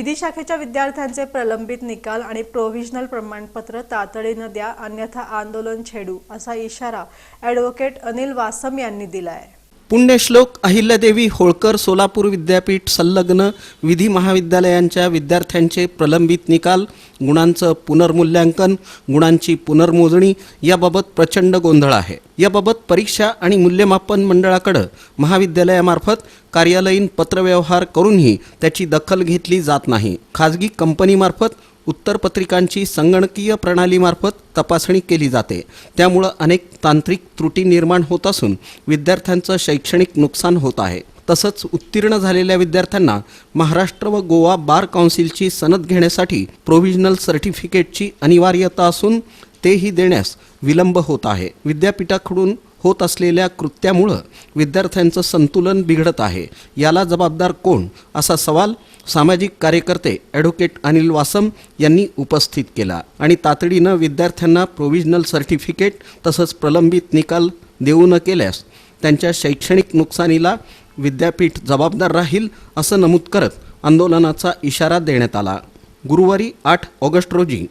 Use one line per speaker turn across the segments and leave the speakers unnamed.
विधी शाखेच्या विद्यार्थ्यांचे प्रलंबित निकाल आणि प्रोव्हिजनल प्रमाणपत्र तातडीनं द्या अन्यथा आंदोलन छेडू असा इशारा ॲडव्होकेट अनिल वासम यांनी दिला आहे
पुण्यश्लोक अहिल्यादेवी होळकर सोलापूर विद्यापीठ संलग्न विधी महाविद्यालयांच्या विद्यार्थ्यांचे प्रलंबित निकाल गुणांचं पुनर्मूल्यांकन गुणांची पुनर्मोजणी याबाबत प्रचंड गोंधळ आहे. याबाबत परीक्षा आणि मूल्यमापन मंडळाकडं महाविद्यालयामार्फत कार्यालयीन पत्रव्यवहार करूनही त्याची दखल घेतली जात नाही. खाजगी कंपनीमार्फत उत्तरपत्रिकांची संगणकीय प्रणालीमार्फत तपासणी केली जाते. त्यामुळं अनेक तांत्रिक त्रुटी निर्माण होत असून विद्यार्थ्यांचं शैक्षणिक नुकसान होत आहे. तसंच उत्तीर्ण झालेल्या विद्यार्थ्यांना महाराष्ट्र व गोवा बार काउन्सिलची सनद घेण्यासाठी प्रोव्हिजनल सर्टिफिकेटची अनिवार्यता असून तेही देण्यास विलंब होत आहे. विद्यापीठाकडून होत असलेल्या कृत्यामुळं विद्यार्थ्यांचं संतुलन बिघडत आहे. याला जबाबदार कोण? असा सवाल सामाजिक कार्यकर्ते ॲडव्होकेट अनिल वासम यांनी उपस्थित केला. आणि तातडीनं विद्यार्थ्यांना प्रोव्हिजनल सर्टिफिकेट तसंच प्रलंबित निकाल देऊ न केल्यास त्यांच्या शैक्षणिक नुकसानीला विद्यापीठ जबाबदार राहील असं नमूद करत आंदोलनाचा इशारा देण्यात आला. गुरुवारी आठ ऑगस्ट रोजी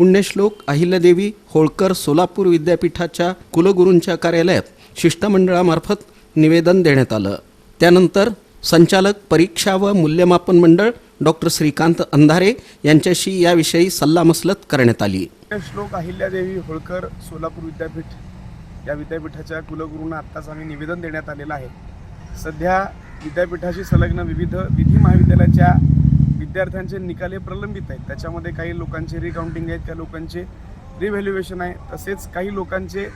पुण्यश्लोक अहिल्यादेवी होळकर सोलापूर विद्यापीठाच्या कुलगुरूंच्या कार्यालयात शिष्टमंडळामार्फत निवेदन देण्यात आलं. त्यानंतर संचालक परीक्षा व मूल्यमापन मंडळ डॉक्टर श्रीकांत अंधारे यांच्याशी याविषयी सल्लामसलत करण्यात आली.
श्लोक अहिल्यादेवी होळकर सोलापूर विद्यापीठ या विद्यापीठाच्या कुलगुरूंना आत्ताच आम्ही निवेदन देण्यात आलेलं आहे. सध्या विद्यापीठाशी संलग्न विविध विधी महाविद्यालयाच्या विद्यार्थ्यांचे निकाल हे प्रलंबित आहेत. त्याच्यामध्ये काही लोकांचे रिकाउंटिंग आहेत काही लोकांचे रिव्हॅल्युएशन आहे. तसेच काही लोकांचे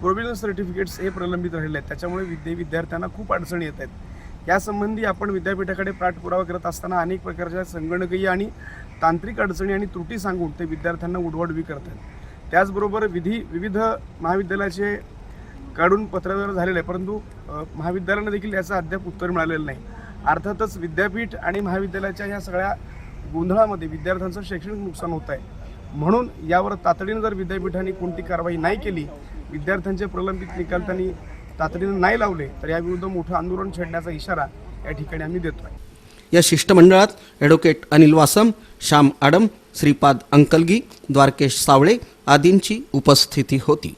प्रोव्हिजनल सर्टिफिकेट्स हे प्रलंबित राहिले आहेत. त्याच्यामुळे विद्या विद्यार्थ्यांना खूप अडचणी येत आहेत. यासंबंधी आपण विद्यापीठाकडे पाठपुरावा करत असताना अनेक प्रकारच्या संगणकीय आणि तांत्रिक अडचणी आणि त्रुटी सांगून ते विद्यार्थ्यांना उडवाडवी करतात त्याचबरोबर विधी विविध महाविद्यालयाचे काढून पत्रव्यवहार झालेले आहे परंतु महाविद्यालयानं देखील याचं अद्याप उत्तर मिळालेलं नाही. अर्थातच विद्यापीठ आणि महाविद्यालयाच्या ह्या सगळ्या गोंधळामध्ये विद्यार्थ्यांचं शैक्षणिक नुकसान होत आहे. म्हणून यावर तातडीनं जर विद्यापीठाने कोणती कारवाई नाही केली विद्यार्थ्यांचे प्रलंबित निकाल त्यांनी तातडीनं नाही लावले तर याविरुद्ध मोठं आंदोलन छेडण्याचा इशारा या ठिकाणी आम्ही देतो आहे
या शिष्टमंडळात ॲडव्होकेट अनिल वासम श्याम आडम श्रीपाद अंकलगी द्वारकेश सावळे आदींची उपस्थिती होती.